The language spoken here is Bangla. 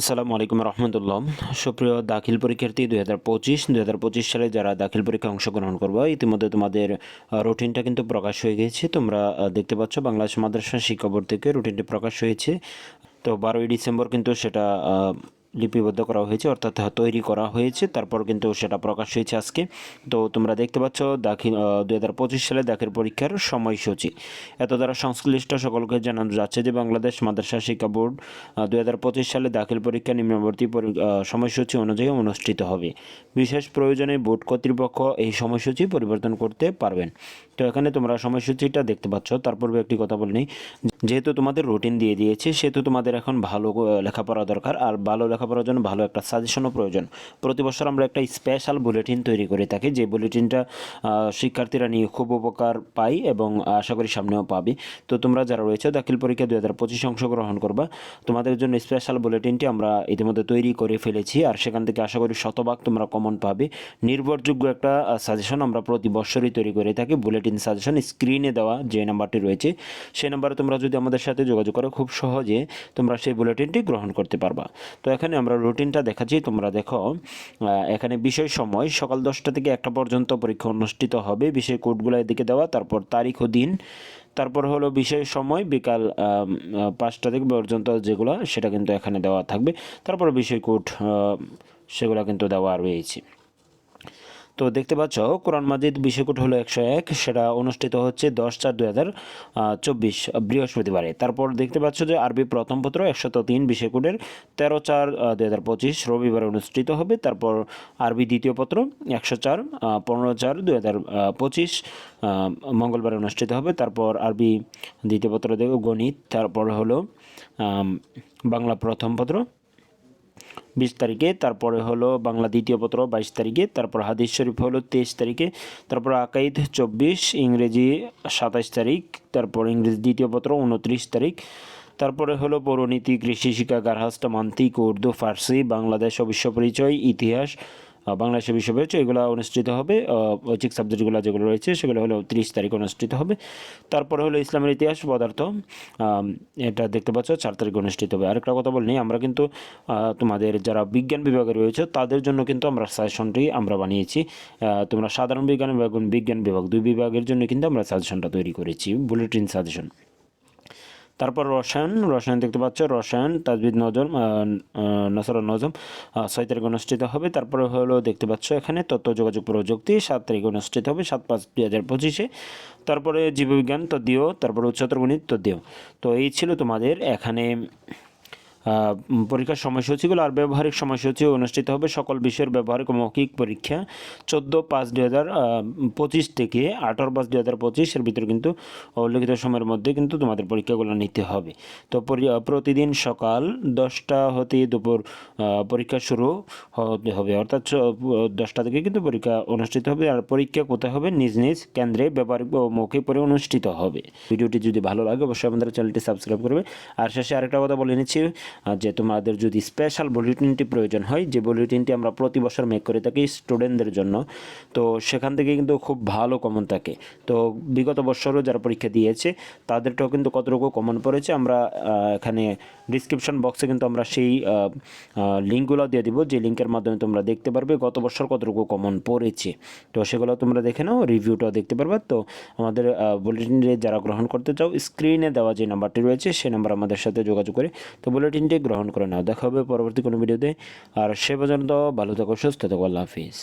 আসসালামু আলাইকুম রহমতুল্লাহ। সুপ্রিয় দাখিল পরীক্ষার্থী, দুই হাজার পঁচিশ, দুই হাজার পঁচিশ সালে যারা দাখিল পরীক্ষায় অংশগ্রহণ করব, ইতিমধ্যে তোমাদের রুটিনটা কিন্তু প্রকাশ হয়ে গেছে। তোমরা দেখতে পাচ্ছ বাংলাদেশ মাদ্রাসা শিক্ষা বোর্ড থেকে রুটিনটি প্রকাশ হয়েছে। তো বারোই ডিসেম্বর কিন্তু সেটা লিপিবদ্ধ করা হয়েছে, অর্থাৎ তৈরি করা হয়েছে, তারপর কিন্তু সেটা প্রকাশ হয়েছে আজকে। তো তোমরা দেখতে পাচ্ছ, দাখিল দুই হাজার পঁচিশ সালে দাখিল পরীক্ষার সময়সূচি। এত দ্বারা সংশ্লিষ্ট সকলকে জানানো যাচ্ছে যে বাংলাদেশ মাদ্রাসা শিক্ষা বোর্ড দুই হাজার পঁচিশ সালে দাখিল পরীক্ষা নিম্নবর্তী সময়সূচি অনুযায়ী অনুষ্ঠিত হবে। বিশেষ প্রয়োজনে বোর্ড কর্তৃপক্ষ এই সময়সূচি পরিবর্তন করতে পারবেন। তো এখানে তোমরা সময়সূচিটা দেখতে পাচ্ছ, তার পূর্বে একটি কথা বলে নিই। যেহেতু তোমাদের রুটিন দিয়ে দিয়েছে, সেহেতু তোমাদের এখন ভালো লেখাপড়া দরকার। আর ভালো লেখাপড়ার জন্য ভালো একটা সাজেশনও প্রয়োজন। প্রতি বছর আমরা একটা স্পেশাল বুলেটিন তৈরি করে থাকি, যে বুলেটিনটা শিক্ষার্থীরা নিয়ে খুব উপকার পাই এবং আশা করি সামনেও পাবে। তো তোমরা যারা রয়েছে, দাখিল পরীক্ষা দু হাজার পঁচিশে অংশগ্রহণ করবা। তোমাদের জন্য স্পেশাল বুলেটিনটি আমরা ইতিমধ্যে তৈরি করে ফেলেছি। আর সেখান থেকে আশা করি শতভাগ তোমরা কমন পাবে। নির্ভরযোগ্য একটা সাজেশন আমরা প্রতি বছরই তৈরি করে থাকি। বুলেটিন সাজেশন স্ক্রিনে দেওয়া যে নাম্বারটি রয়েছে, সেই নাম্বারে তোমরা যদি আমাদের সাথে যোগাযোগ করো, খুব সহজে তোমরা সেই বুলেটিনটি গ্রহণ করতে পারবা। তো এখানে আমরা রুটিনটা দেখাচ্ছি, তোমরা দেখো এখানে বিষয় সময় সকাল দশটা থেকে একটা পর্যন্ত পরীক্ষা অনুষ্ঠিত হবে। বিষয় কোডগুলো এদিকে দেওয়া, তারপর তারিখ ও দিন। তারপর হলো বিষয় সময়, বিকাল পাঁচটা থেকে পর্যন্ত যেগুলো, সেটা কিন্তু এখানে দেওয়া থাকবে। তারপর বিষয় কোড সেগুলো কিন্তু দেওয়া রয়েছে। তো দেখতে পাচ্ছ, কোরআন মাজিদ বিষয়কোট হলো একশো এক, সেটা অনুষ্ঠিত হচ্ছে দশ চার দুই হাজার চব্বিশ বৃহস্পতিবারে। তারপর দেখতে পাচ্ছ যে আরবি প্রথম পত্র একশত তিন বিষয়কোটের তেরো চার দুই হাজার পঁচিশ রবিবারে অনুষ্ঠিত হবে। তারপর আরবি দ্বিতীয় পত্র একশো চার পনেরো চার দুই হাজার পঁচিশ মঙ্গলবারে অনুষ্ঠিত হবে। তারপর আরবি দ্বিতীয় পত্র দেখো গণিত, তারপর হলো বাংলা প্রথম পত্র বিশ তারিখে, তারপরে হলো বাংলা দ্বিতীয় পত্র বাইশ তারিখে, তারপর হাদিস শরীফ হলো তেইশ তারিখে, তারপর আকাইদ চব্বিশ, ইংরেজি সাতাইশ তারিখ, তারপর ইংরেজি দ্বিতীয় পত্র উনত্রিশ তারিখ, তারপরে হলো পৌরনীতি, কৃষি শিক্ষা গার্হাস্থ মান্তিক, উর্দু, ফার্সি, বাংলাদেশ ও বিশ্ব পরিচয় ইতিহাস বাংলাদেশের বিশ্ব রয়েছে, এগুলো অনুষ্ঠিত হবে। ঐচ্ছিক সাবজেক্টগুলো যেগুলো রয়েছে, সেগুলো হলো তিরিশ তারিখ অনুষ্ঠিত হবে। তারপরে হলো ইসলামের ইতিহাস, পদার্থ। এটা দেখতে পাচ্ছ, চার তারিখ অনুষ্ঠিত হবে। আরেকটা কথা বলিনি আমরা কিন্তু তোমাদের যারা বিজ্ঞান বিভাগে রয়েছে, তাদের জন্য কিন্তু আমরা সাজেশনটি আমরা বানিয়েছি। তোমরা সাধারণ বিজ্ঞান এবং বিজ্ঞান বিভাগ দুই বিভাগের জন্য কিন্তু আমরা সাজেশনটা তৈরি করেছি বুলেটিন সাজেশন তারপর রসায়ন রসায়ন দেখতে পাচ্ছ, রসায়ন তাজবিদ নজম নসর নজম ছয় তারিখ অনুষ্ঠিত হবে। তারপরে হলো দেখতে পাচ্ছ এখানে তথ্য যোগাযোগ প্রযুক্তি, সাত তারিখ অনুষ্ঠিত হবে, সাত পাঁচ দুই হাজার পঁচিশে। তারপরে জীববিজ্ঞান তদ্দীয় তারপরে উচ্চতর গণিত তদ্দীয় তো এই ছিল তোমাদের এখানে পরীক্ষার সময়সূচিগুলো আর ব্যবহারিক সময়সূচি অনুষ্ঠিত হবে সকল বিষয়ের ব্যবহারিক মৌখিক পরীক্ষা। চোদ্দ পাঁচ দুই হাজার পঁচিশ থেকে আঠারো পাঁচ দুই হাজার পঁচিশের ভিতরে কিন্তু উল্লেখিত সময়ের মধ্যে কিন্তু তোমাদের পরীক্ষাগুলো নিতে হবে। তো পরি- প্রতিদিন সকাল দশটা হতে দুপুর পরীক্ষা শুরু হতে হবে। অর্থাৎ দশটা থেকে কিন্তু পরীক্ষা অনুষ্ঠিত হবে আর পরীক্ষা কোথায় হবে? নিজ নিজ কেন্দ্রে ব্যবহারিক মৌখিক পরে অনুষ্ঠিত হবে। ভিডিওটি যদি ভালো লাগে, অবশ্যই আমাদের চ্যানেলটি সাবস্ক্রাইব করবে। আর শেষে আরেকটা কথা বলে নিচ্ছি যে তোমাদের যদি স্পেশাল বুলেটিনটি প্রয়োজন হয়, যে বুলেটিনটি আমরা প্রতি বছর মেক করে থাকি স্টুডেন্টদের জন্য, তো সেখান থেকে কিন্তু খুব ভালো কমন থাকে। তো বিগত বছরও যারা পরীক্ষা দিয়েছে, তাদেরটাও কিন্তু কতটুকু কমন পড়েছে, আমরা এখানে ডিসক্রিপশন বক্সে কিন্তু আমরা সেই লিঙ্কগুলো দিয়ে দিব, যে লিঙ্কের মাধ্যমে তোমরা দেখতে পারবে গত বছর কতটুকু কমন পড়েছে। তো সেগুলো তোমরা দেখে নাও রিভিউটাও দেখতে পারবে। তো আমাদের বুলেটিনে যারা গ্রহণ করতে চাও স্ক্রিনে দেওয়া যে নাম্বারটি রয়েছে সেই নাম্বার আমাদের সাথে যোগাযোগ করে। তো বুলেটিনটি গ্রহণ করে নাও দেখা হবে পরবর্তী কোনো ভিডিওতে আর সে পর্যন্ত ভালো থাকো সুস্থ থাকো আল্লাহ হাফিজ